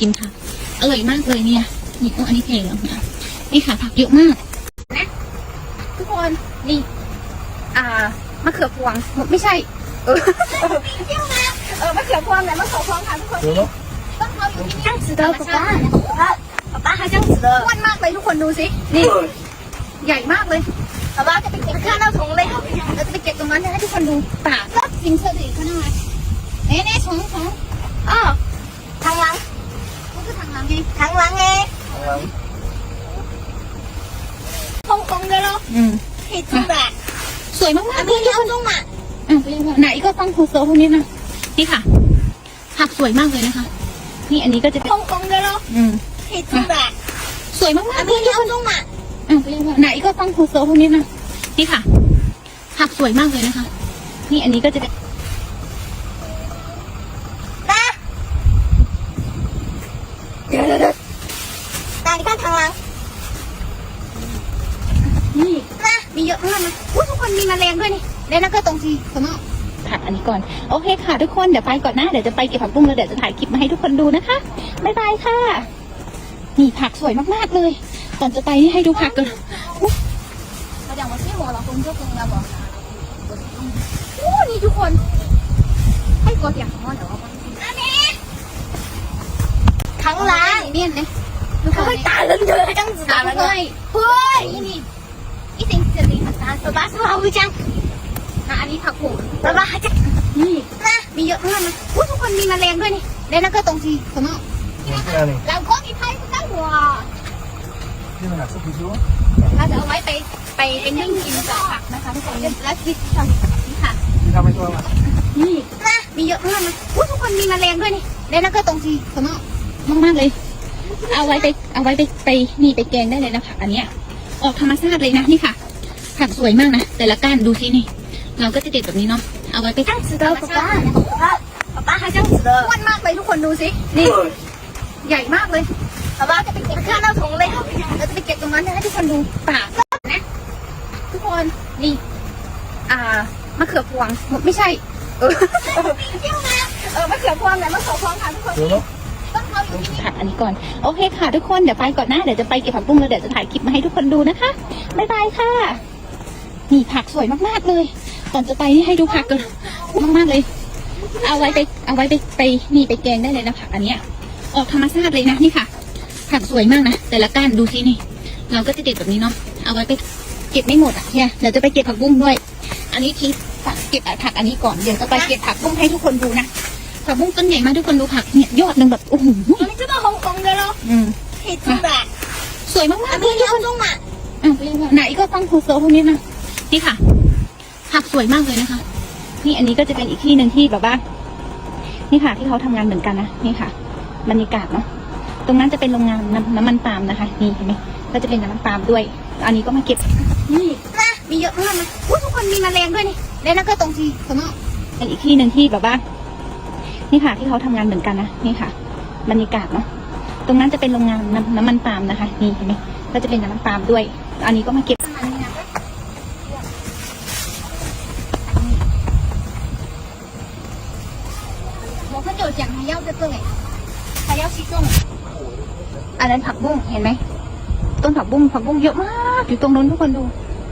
กินค่ะ อร่อยมากเลยเนี่ย นี่อันนี้เทแล้วนะนี่ค่ะผักเยอะมากนะทุกคนนี่ อ่ามะเขือพวงไม่ใช่เออเที่ยวมาเออมะเขือพวงไหนมะเขือพวงค่ะทุกคนานงสือเดิมป้าป้าป้าเขาตั้งสือเดิอ้วนมากเลยทุกคนดูสินี่ใหญ่มากเลยแต่ว่าจะไปเก็บข้าวเราถุงเลยเราจะไปเก็บตรงนั้นให้ทุกคนดูป่าก็สิงเสด็จเขาหน่อยเน่เน่ชงชงอ้อทางหลัง ข้างหลังเองฮ่องกงเลยเหรออืมเห็ดตุ้งแบบสวยมากๆเลยเอาตุ้งอะไหนก็ต้องโคโซพวกนี้นะนี่ค่ะผักสวยมากเลยนะคะ นี่อันนี้ก็จะเป็นฮ่องกงเลยเหรออืมเห็ดตุ้งแบบสวยมากๆเลยเอาตุ้งอะไหนก็ต้องโคโซพวกนี้นะนี่ค่ะผักสวยมากเลยนะคะ นี่อันนี้ก็จะเป็น เดนนั่ก็ตรงทีสมมติค่ะอันนี้ก่อน โอเคค่ะทุกคนเดี๋ยวไปก่อนนะ เดี๋ยวจะไปเก็บผักบุ้งแล้วเดี๋ยวจะถ่ายคลิปมาให้ทุกคนดูนะคะบ๊ายบายค่ะ นี่ผักสวยมากๆเลย ก่อนจะไปนี่ให้ดูผักกันมาอย่างวันที่หมอเราคงจะคงแล้วบอกโอ้นี่ทุกคน ให้กดอย่างมอเดี๋ยวเอาไปทั้งร้านเนี่ยนะเขาไม่ตาเลยเลยตั้งตาเลยเฮ้ยนี่นี่สิ่งสิ่งต่างๆสบายสบายจังะอันนี้ผักโขมแล้วว่าจะนี่นะมีเยอะมากนะอุ้ยทุกคนมีแมลงด้วยนี่แล้วนั่นก็ตรงที่ตรงนั้นเรก็มีไทยตั้งหัวนี่มันหนักสุดคืวเราจะเอาไว้ไปไปไปนึ่งกินกับผักนะคะทุกคนแล้วกินกับนี่ค่ะที่ทำไป็ตัวมานี่นะมีเยอะมากนะอุ้ยทุกคนมีแมลงด้วยนี่แล้วนั่นก็ตรงที่ตรงนั้มากๆเลย เอาไว้ไปเอาไว้ไปไปนี่ไปแกงได้เลยนะผักอันเนี้ยออกธรรมชาติเลยนะนี่ค่ะผักสวยมากนะแต่ละก้านดูสินี่ เราก็จะเด็ดแบบนี้เนาะ เอาไว้ไปช่างสตอป๊าป้าป้าป้าให้ช่างสตออ้วนมากเลยทุกคนดูสิ นี่ ใหญ่มากเลยป้าป๊าจะไปเก็บข้าวเราถุงเลยเราจะไปเก็บตรงนั้นให้ทุกคนดูป่านะ ทุกคน นี่ อ่ามะเขือพวง ไม่ใช่ เออเออมะเขือพวงไหนมะเขือพวงค่ะทุกคนผักอันนี้ก่อน โอเคค่ะทุกคน เดี๋ยวไปก่อนนะ เดี๋ยวจะไปเก็บผักบุ้งแล้วเดี๋ยวจะถ่ายคลิปมาให้ทุกคนดูนะคะ บ๊ายบายค่ะ นี่ผักสวยมากๆเลย ก่อนจะไปนี่ให้ดูผักกันมากมากเลย เอาไว้ไปเอาไว้ไปไปนี่ไปแกงได้เลยนะผักอันเนี้ย ออกธรรมชาติเลยนะนี่ค่ะ ผักสวยมากนะแต่ละก้านดูสินี่ เราก็จะเด็ดแบบนี้เนาะเอาไว้ไปเก็บไม่หมดอะเนี่ยเดี๋ยวจะไปเก็บผักบุ้งด้วย อันนี้ทีผักเก็บผักอันนี้ก่อนเดี๋ยวจะไปเก็บผักบุ้งให้ทุกคนดูนะผักบุ้งต้นใหญ่มากทุกคนดูผักเนี่ยยอดหนึ่งแบบโอ้โหมันจะมาฮ่องกงเลยเหรออืมเห็ดตุ้แบบสวยมากๆเลยทุกคนตุ้งอะอะไหนก็ต้องคูโซพวกนี้นะนี่ค่ะ ผักสวยมากเลยนะคะ นี่อันนี้ก็จะเป็นอีกที่หนึ่งที่แบบว่านี่ค่ะที่เขาทำงานเหมือนกันนะนี่ค่ะ บรรยากาศเนาะตรงนั้นจะเป็นโรงงานน้ำน้ำมันปาล์มนะคะ นี่เห็นไหมก็จะเป็นน้ำมันปาล์มด้วย อันนี้ก็มาเก็บนี่มีเยอะมากนะอุ้ยทุกคนมีแมลงด้วยนี่แล้วนั่นก็ตรงที่สมอเป็นอีกที่หนึ่งที่แบบว่านี่ค่ะที่เขาทำงานเหมือนกันนะนี่ค่ะ บรรยากาศเนาะตรงนั้นจะเป็นโรงงานน้ำน้ำมันปาล์มนะคะ นี่เห็นไหมก็จะเป็นน้ำมันปาล์มด้วย อันนี้ก็มาเก็บายาชิจงอันนั้นผักบุ้งเห็นไหมต้นผักบุ้งผักบุ้งเยอะมากอยู่ตรงนู้นทุกคนดู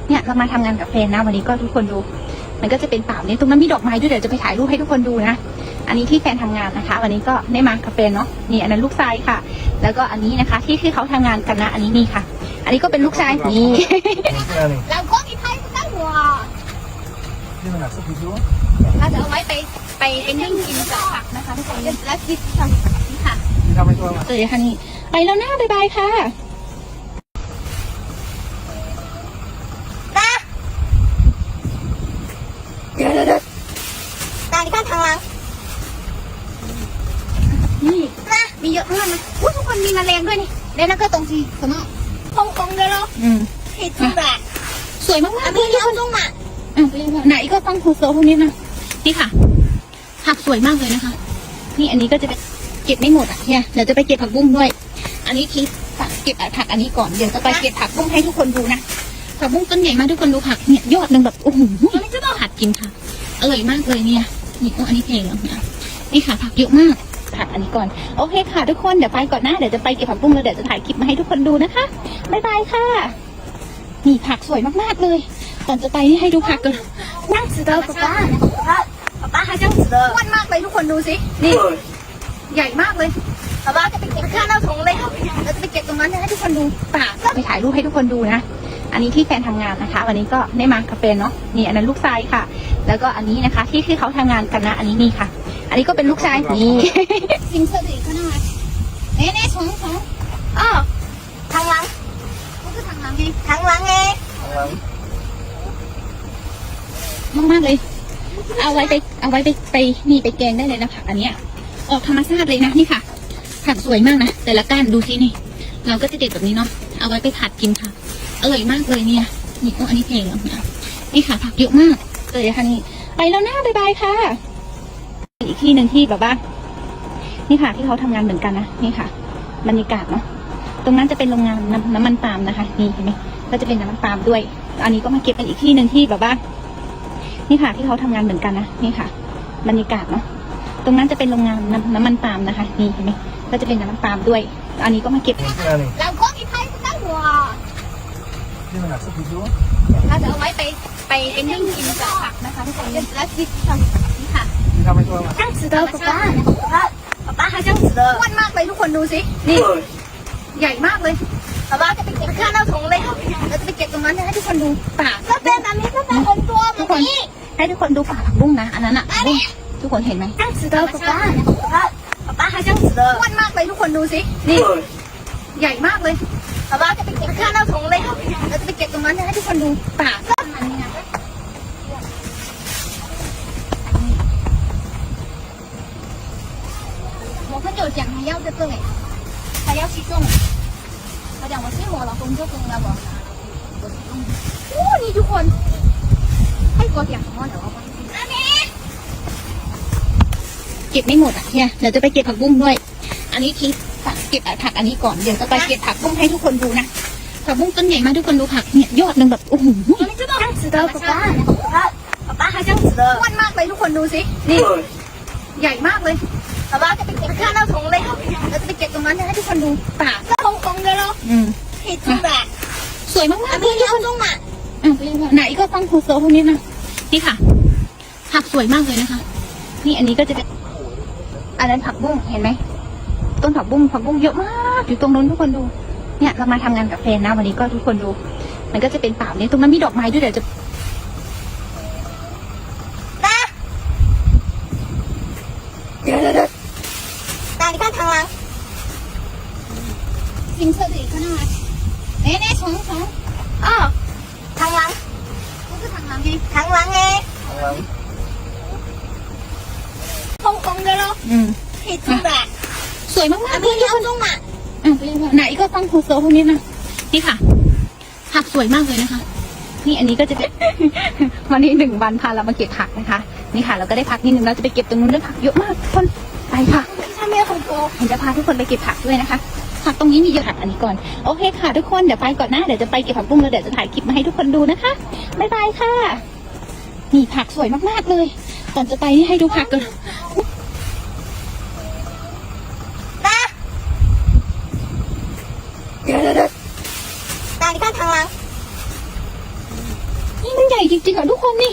เนี่ยเรามาทำงานกับแฟนนะ วันนี้ก็ทุกคนดู มันก็จะเป็นป่าเนี่ยตรงนั้นมีดอกไม้ด้วยเดี๋ยวจะไปถ่ายรูปให้ทุกคนดูนะอันนี้ที่แฟนทำงานนะคะ วันนี้ก็ได้มากับแฟนเนาะนี่อันนั้นลูกชายค่ะ แล้วก็อันนี้นะคะ ที่ที่เขาทำงานกันนะ อันนี้นี่ค่ะ อันนี้ก็เป็นลูกชายนี่แล้วก็มีไพ่ตั้งหัวนี่มันหนักสักทีด้วยเราจะเอาไว้ไปไปเป็นเรื่องกินกับผักนะคะทุกคนและกินกัำ ครับไม่ต้องเจอฮันี่ไปแล้วนะบ๊ายบายค่ะตาเดี๋ดี๋ยทั้งรังนี่มามีเยอะมากนะอุ๊ยกคมีแมลงด้วยนี่แล้วนั่นก็ตรงที่สมองฮ่องกเดียวเนาะอืมเห็ดทุ่งแบบสวยมากๆเลยทุกคนทุ่งอะไหนก็ฟังโคโซพวกนี้นะนี่ค่ะผักสวยมากเลยนะคะ นี่อันนี้ก็จะเป็น เก็บไม่หมดอะเนี่ยเดี๋ยวจะไปเก็บผักบุ้งด้วย อันนี้ทิ้งผักเก็บผักอันนี้ก่อนเดี๋ยวจะไปเก็บผักบุ้งให้ทุกคนดูนะผักบุ้งต้นใหญ่มากทุกคนดูผักเนี่ยยอดหนึ่งแบบโอ้โหผัดกินค่ะอร่อยมากเลยเนี่ยนี่อันนี้เทแล้วนะนี่ค่ะผักเยอะมากผักอันนี้ก่อนโอเคค่ะทุกคนเดี๋ยวไปก่อนนะเดี๋ยวจะไปเก็บผักบุ้งแล้วเดี๋ยวจะถ่ายคลิปมาให้ทุกคนดูนะคะบ๊ายบายค่ะนี่ผักสวยมากๆเลยก่อนจะไปนี่ให้ดูผักกันนั่งสือเด้อป๊าป๊าป๊าป๊าให้นั่งสือเด้ออ้วนมากเลยทุกคนดูสินี่ ใหญ่มากเลยป๊าป๊าจะไปเก็บข้าวหน้าถุงเลยเราจะไปเก็บตรงนั้นให้ทุกคนดูป่าไปถ่ายรูปให้ทุกคนดูนะ อันนี้ที่แฟนทำงานนะคะ วันนี้ก็ได้มากับแฟนเนาะนี่อันนั้นลูกชายค่ะ แล้วก็อันนี้นะคะ ที่ที่เขาทำงานกันนะ อันนี้นี่ค่ะ อันนี้ก็เป็นลูกชายนี่ซิงเซอร์ดีก็น่ารักเอ๊ะเน่ชงชงอ้อทางหลังก็คือทางหลังไงทางหลังเองข้างหลังมากๆเลย เอาไว้ไป เอาไว้ไปไปนี่ไปแกงได้เลยนะผักอันเนี้ย ออกธรรมชาติเลยนะนี่ค่ะ ผักสวยมากนะ แต่ละก้านดูสินี่ เราก็จะเด็ดแบบนี้เนาะเอาไว้ไปผัดกินค่ะ อร่อยมากเลยเนี่ยนี่ก็อันนี้เพลงแล้วนะนี่ค่ะผักเยอะมากเลยค่ะนี่ไปแล้วนะบ๊ายบายค่ะ อีกที่หนึ่งที่แบบว่านี่ค่ะที่เขาทำงานเหมือนกันนะนี่ค่ะ บรรยากาศเนาะตรงนั้นจะเป็นโรงงานน้ำน้ำมันปาล์มนะคะ นี่เห็นไหมก็จะเป็นน้ำมันปาล์มด้วย อันนี้ก็มาเก็บกันอีกที่หนึ่งที่แบบว่านี่ค่ะที่เขาทำงานเหมือนกันนะนี่ค่ะ บรรยากาศเนาะ ตรงนั้นจะเป็นโรงงานน้ำน้ำมันปาล์มนะคะ นี่เห็นไหมก็จะเป็นน้ำมันปาล์มด้วย อันนี้ก็มาเก็บเห็นแค่นี้เราก็มีไพ่ตั้งหัวที่มันหนักสักทีเดียวเราจะเอาไว้ไปไปเป็นนึ่งกินกับผักนะคะทุกคนแล้วที่ทำนี่ค่ะที่ทำให้ตัวมานั่งสือเด้อป๊าป๊าป๊าป๊าให้นั่งสือเด้ออ้วนมากเลยทุกคนดูสินี่ ใหญ่มากเลยป๊าป๊าจะไปเก็บข้าวหน้าถุงเลยเราจะไปเก็บตรงนั้นให้ทุกคนดูป่าก็เป็นแบบนี้ก็เป็นคนตัวแบทุกบคนนี้ให้ทุกคนดูป่าผักบุ้งนะ อันนั้นอะผักบุ้ง ทุกคนเห็นไหม นั่งสือเด้อป๊าป๊าป๊าป๊าให้นั่งสือเด้อ อ้วนมากเลยทุกคนดูสิ นี่ ใหญ่มากเลย ป๊าป๊าจะไปเก็บข้าวหน้าถุงเลย เราจะไปเก็บตรงนั้นให้ทุกคนดูป่าอันนี้นะ 我很久讲还要这个诶，还要去种。他讲我是我老公就种了我。โอ้นี่ทุกคน ให้กดอย่ เก็บไม่หมดอะเนี่ยเดี๋ยวจะไปเก็บผักบุ้งด้วย อันนี้คิดผักเก็บผักอันนี้ก่อนเดี๋ยวจะไปเก็บผักบุ้งให้ทุกคนดูนะผักบุ้งต้นใหญ่มากทุกคนดูผักเนี่ยยอดหนึ่งแบบโอ้โหช่างสุดเลยป้าป้าป้าค่ะช่งสุดเลยอ้วนมากเลยทุกคนดูสินี่ใหญ่มากเลยป้าป้าจะไปเก็บข้าวเราถุงเลยเราจะไปเก็บตรงนั้นให้ทุกคนดูป่าเราคงเลยเนาะเห็ดจุ๊บสวยมากๆเลยทุกคนจุ๊บะไหนก็ต้องโคโซพวกนี้นะนี่ค่ะผักสวยมากเลยนะคะ นี่อันนี้ก็จะเป็น อันนั้นผักบุ้งเห็นไหมต้นผักบุ้งผักบุ้งเยอะมากอยู่ตรงนู้นทุกคนดู เนี่ยเรามาทำงานกับแฟนนะวันนี้ก็ทุกคนดู มันก็จะเป็นป่าเนี่ยตรงนั้นมีดอกไม้ด้วยเดี๋ยวจะตาดีข้างทางลังสิงเสด็ก็น่าเน่เน่ชงชงอ๋อทางลังก็คือทางลังไงทางลังไง 성공대로 응. 해준 다. สวยมากๆ 아무리 한동 만. อะไหนก็ต้องโฮโซพวกนี้นะนี่ค่ะผักสวยมากเลยนะคะ นี่อันนี้ก็จะเป็น วันนี้หนึ่งวันพาเรามาเก็บผักนะคะ นี่ค่ะ เราก็ได้ผักนิดนึงเราจะไปเก็บตรงนู้นด้วยผักเยอะมากทุกคนไปค่ะ 참여โ 공. เห็นจะพาทุกคนไปเก็บผักด้วยนะคะผักตรงนี้มีเยอะผักอันนี้ก่อนโอเคค่ะทุกคนเดี๋ยวไปก่อนนะเดี๋ยวจะไปเก็บผักบุ้งแล้วเดี๋ยวจะถ่ายคลิปมาให้ทุกคนดูนะคะบ๊ายบายค่ะ นี่ผักสวยมากๆเลย ก่อนจะไปนี่ให้ดูผักก่อน ริงเหรอทุกคนนี่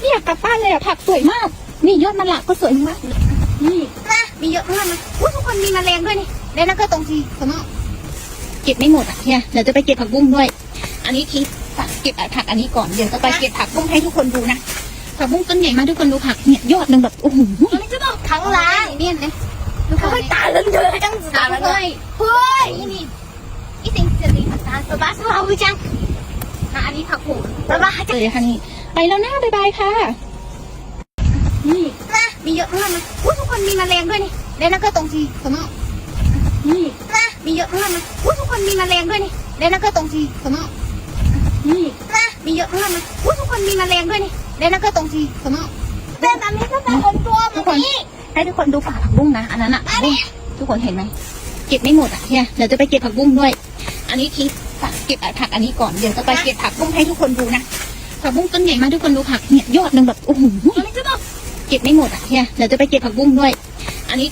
นี่อยากกลับบ้านเลยอะผักสวยมาก นี่ยอดมันละก็สวยมากนี่มามีเยอะมากนะยทุกคนมีแรงด้วยนี่แล้วนั่นก็ตรงที่ตรงเก็บไม่หมดอะเนี่ยเดี๋ยวจะไปเก็บผักบุ้งด้วย อันนี้ทีเก็บผักอันนี้ก่อนเดี๋ยวจะไปเก็บผักบุ้งให้ทุกคนดูนะผักบุ้งต้นใหญ่มากทุกคนดูผักเนี่ยยอดนึงแบบโอ้โหทั้งล้านเนี่ยเลดูเขาตาลันเลยตั้งตาลันเลยเฮ้ยนี่นี่สิ่งสิ่งต่างๆสบายสบายจัง ค่ะอันนี้ค่ะคุณบ๊ายบายเลยค่ะนี่ไปแล้วนะบ๊ายบายค่ะ นี่นะมีเยอะมากนะอุ้ยทุกคนมีแมลงด้วยนี่เดนนั่นก็ตรงทีตรงนี้นี่นะมีเยอะมากนะอุ้ยทุกคนมีแมลงด้วยนี่เดนนั่นก็ตรงทีตรงนี้นี่นะมีเยอะมากนะอุ้ยทุกคนมีแมลงด้วยนี่เดนนั่นก็ตรงทีตรงนี้เดินตานี้ก็แต่คนตัวมันนี่ให้ทุกคนดูฝาผักบุ้งนะอันนั้นอะทุกคนเห็นไหมเก็บไม่หมดอะเนี่ยเดี๋ยวจะไปเก็บผักบุ้งด้วย อันนี้ทิ้ง ผักเก็บผักอันนี้ก่อนเดี๋ยวจะไปเก็บผักบุ้งให้ทุกคนดูนะผักบุ้งต้นใหญ่มากทุกคนดูผักเนี่ยยอดหนึ่งแบบโอ้โหเก็บไม่หมดอะเนี่ยเดี๋ยวจะไปเก็บผักบุ้งด้วย อันนี้